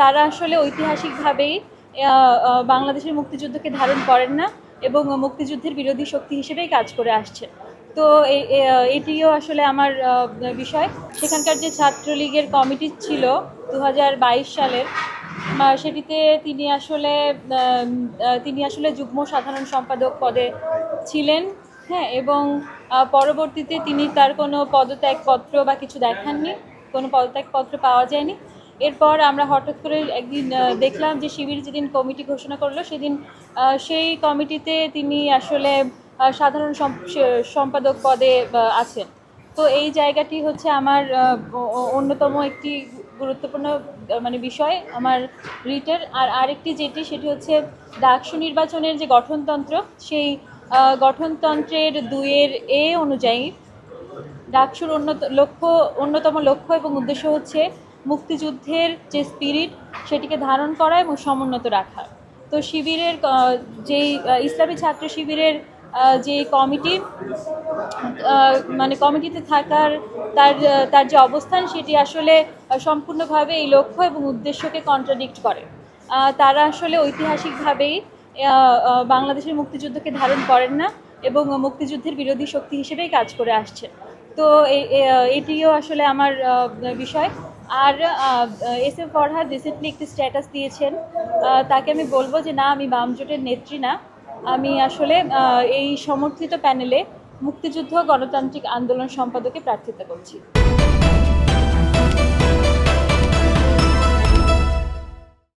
তারা আসলে ঐতিহাসিকভাবেই বাংলাদেশের মুক্তিযুদ্ধকে ধারণ করেন না এবং মুক্তিযুদ্ধের বিরোধী শক্তি হিসেবেই কাজ করে আসছে তো এটিও আসলে আমার বিষয়। সেখানকার যে ছাত্রলীগের কমিটি ছিল দু হাজার বাইশ সালের সেটিতে তিনি আসলে তিনি আসলে যুগ্ম সাধারণ সম্পাদক পদে ছিলেন হ্যাঁ এবং পরবর্তীতে তিনি তার কোনো পদত্যাগপত্র বা কিছু দেখাননি, কোনো পদত্যাগপত্র পাওয়া যায়নি। এরপর আমরা হঠাৎ করে একদিন দেখলাম যে শিবির যেদিন কমিটি ঘোষণা করল, সেদিন সেই কমিটিতে তিনি আসলে সাধারণ সম্পাদক পদে আছেন। তো এই জায়গাটি হচ্ছে আমার অন্যতম একটি গুরুত্বপূর্ণ মানে বিষয়, আমার রিটের। আর আরেকটি যেটি, সেটি হচ্ছে ডাকসু নির্বাচনের যে গঠনতন্ত্র, সেই গঠনতন্ত্রের দুইয়ের এ অনুযায়ী ডাকসুর অন্যত, লক্ষ্য, অন্যতম লক্ষ্য এবং উদ্দেশ্য হচ্ছে মুক্তিযুদ্ধের যে স্পিরিট সেটিকে ধারণ করা এবং সমুন্নত রাখা। তো শিবিরের যেই ইসলামী ছাত্র শিবিরের যে কমিটি মানে কমিটিতে থাকার তার তার যে অবস্থান সেটি আসলে সম্পূর্ণভাবে এই লক্ষ্য এবং উদ্দেশ্যকে কন্ট্রাডিক্ট করে। তারা আসলে ঐতিহাসিকভাবেই বাংলাদেশের মুক্তিযুদ্ধকে ধারণ করেন না এবং মুক্তিযুদ্ধের বিরোধী শক্তি হিসেবেই কাজ করে আসছে। তো এটিও আসলে আমার বিষয়। আর এস এম ফরহাদ রিসেন্টলি একটি স্ট্যাটাস দিয়েছেন। তাকে আমি বলব যে, না, আমি বাম জোটের নেত্রী না। আমি আসলে এই সমর্থিত প্যানেলে মুক্তিযুদ্ধ, গণতান্ত্রিক আন্দোলন সম্পাদকে প্রার্থিতা করছি।